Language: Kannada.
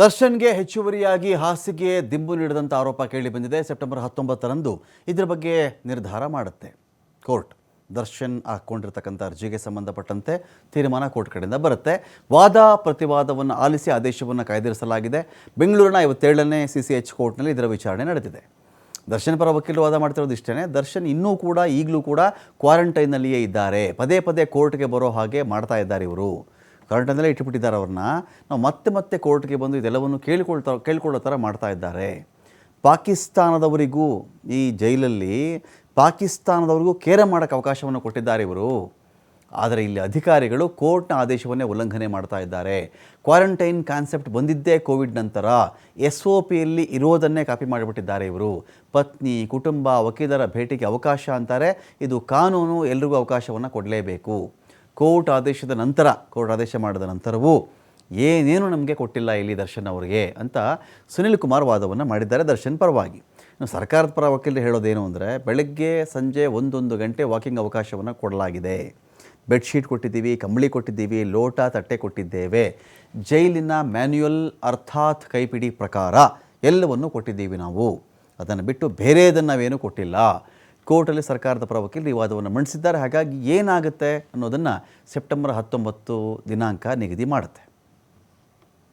ದರ್ಶನ್ಗೆ ಹೆಚ್ಚುವರಿಯಾಗಿ ಹಾಸಿಗೆ ದಿಂಬು ನೀಡಿದಂಥ ಆರೋಪ ಕೇಳಿ ಬಂದಿದೆ. ಸೆಪ್ಟೆಂಬರ್ ಹತ್ತೊಂಬತ್ತರಂದು ಇದರ ಬಗ್ಗೆ ನಿರ್ಧಾರ ಮಾಡುತ್ತೆ. ಕೋರ್ಟ್ ದರ್ಶನ್ ಹಾಕ್ಕೊಂಡಿರ್ತಕ್ಕಂಥ ಅರ್ಜಿಗೆ ಸಂಬಂಧಪಟ್ಟಂತೆ ತೀರ್ಮಾನ ಕೋರ್ಟ್ ಕಡೆಯಿಂದ ಬರುತ್ತೆ. ವಾದ ಪ್ರತಿವಾದವನ್ನು ಆಲಿಸಿ ಆದೇಶವನ್ನು ಕಾಯ್ದಿರಿಸಲಾಗಿದೆ. ಬೆಂಗಳೂರಿನ ಐವತ್ತೇಳನೇ ಸಿ ಸಿ ಎಚ್ ಕೋರ್ಟ್ನಲ್ಲಿ ಇದರ ವಿಚಾರಣೆ ನಡೆದಿದೆ. ದರ್ಶನ್ ಪರ ವಕೀಲರು ವಾದ ಮಾಡ್ತಿರೋದು ಇಷ್ಟೇ ದರ್ಶನ್ ಇನ್ನೂ ಕೂಡ ಈಗಲೂ ಕೂಡ ಕ್ವಾರಂಟೈನ್ನಲ್ಲಿಯೇ ಇದ್ದಾರೆ. ಪದೇ ಪದೇ ಕೋರ್ಟ್ಗೆ ಬರೋ ಹಾಗೆ ಮಾಡ್ತಾ ಇದ್ದಾರೆ ಇವರು. ಕ್ವಾರಂಟೈನಲ್ಲೇ ಇಟ್ಟುಬಿಟ್ಟಿದ್ದಾರೆ ಅವ್ರನ್ನ. ನಾವು ಮತ್ತೆ ಮತ್ತೆ ಕೋರ್ಟ್ಗೆ ಬಂದು ಇದೆಲ್ಲವನ್ನು ಕೇಳಿಕೊಳ್ತಾ, ಕೇಳ್ಕೊಳ್ಳೋ ಥರ ಮಾಡ್ತಾ ಇದ್ದಾರೆ. ಪಾಕಿಸ್ತಾನದವರಿಗೂ ಈ ಜೈಲಲ್ಲಿ ಪಾಕಿಸ್ತಾನದವರಿಗೂ ಕೇರೆ ಮಾಡೋಕ್ಕೆ ಅವಕಾಶವನ್ನು ಕೊಟ್ಟಿದ್ದಾರೆ ಇವರು. ಆದರೆ ಇಲ್ಲಿ ಅಧಿಕಾರಿಗಳು ಕೋರ್ಟ್ನ ಆದೇಶವನ್ನೇ ಉಲ್ಲಂಘನೆ ಮಾಡ್ತಾ ಇದ್ದಾರೆ. ಕ್ವಾರಂಟೈನ್ ಕಾನ್ಸೆಪ್ಟ್ ಬಂದಿದ್ದೇ ಕೋವಿಡ್ ನಂತರ ಎಸ್ ಒ ಪಿಯಲ್ಲಿ ಇರೋದನ್ನೇ ಕಾಪಿ ಮಾಡಿಬಿಟ್ಟಿದ್ದಾರೆ ಇವರು. ಪತ್ನಿ, ಕುಟುಂಬ, ವಕೀಲರ ಭೇಟಿಗೆ ಅವಕಾಶ ಅಂತಾರೆ. ಇದು ಕಾನೂನು ಎಲ್ರಿಗೂ ಅವಕಾಶವನ್ನು ಕೊಡಲೇಬೇಕು. ಕೋರ್ಟ್ ಆದೇಶದ ನಂತರ, ಕೋರ್ಟ್ ಆದೇಶ ಮಾಡಿದ ನಂತರವೂ ಏನೇನು ನಮಗೆ ಕೊಟ್ಟಿಲ್ಲ ಇಲ್ಲಿ ದರ್ಶನ್ ಅವರಿಗೆ ಅಂತ ಸುನಿಲ್ ಕುಮಾರ್ ವಾದವನ್ನು ಮಾಡಿದ್ದಾರೆ ದರ್ಶನ್ ಪರವಾಗಿ. ಇನ್ನು ಸರ್ಕಾರದ ಪರ ವಕೀಲರು ಹೇಳೋದೇನು ಅಂದರೆ, ಬೆಳಗ್ಗೆ ಸಂಜೆ ಒಂದೊಂದು ಗಂಟೆ ವಾಕಿಂಗ್ ಅವಕಾಶವನ್ನು ಕೊಡಲಾಗಿದೆ. ಬೆಡ್ಶೀಟ್ ಕೊಟ್ಟಿದ್ದೀವಿ, ಕಂಬಳಿ ಕೊಟ್ಟಿದ್ದೀವಿ, ಲೋಟ, ತಟ್ಟೆ ಕೊಟ್ಟಿದ್ದೇವೆ. ಜೈಲಿನ ಮ್ಯಾನ್ಯುಯಲ್ ಅರ್ಥಾತ್ ಕೈಪಿಡಿ ಪ್ರಕಾರ ಎಲ್ಲವನ್ನು ಕೊಟ್ಟಿದ್ದೀವಿ ನಾವು. ಅದನ್ನು ಬಿಟ್ಟು ಬೇರೆದನ್ನು ನಾವೇನು ಕೊಟ್ಟಿಲ್ಲ. ಕೋರ್ಟಲ್ಲಿ ಸರ್ಕಾರದ ಪರ ವಕೀಲರು ಈ ವಾದವನ್ನು ಮಂಡಿಸಿದ್ದಾರೆ. ಹಾಗಾಗಿ ಏನಾಗುತ್ತೆ ಅನ್ನೋದನ್ನು ಸೆಪ್ಟೆಂಬರ್ ಹತ್ತೊಂಬತ್ತು ದಿನಾಂಕ ನಿಗದಿ ಮಾಡುತ್ತೆ.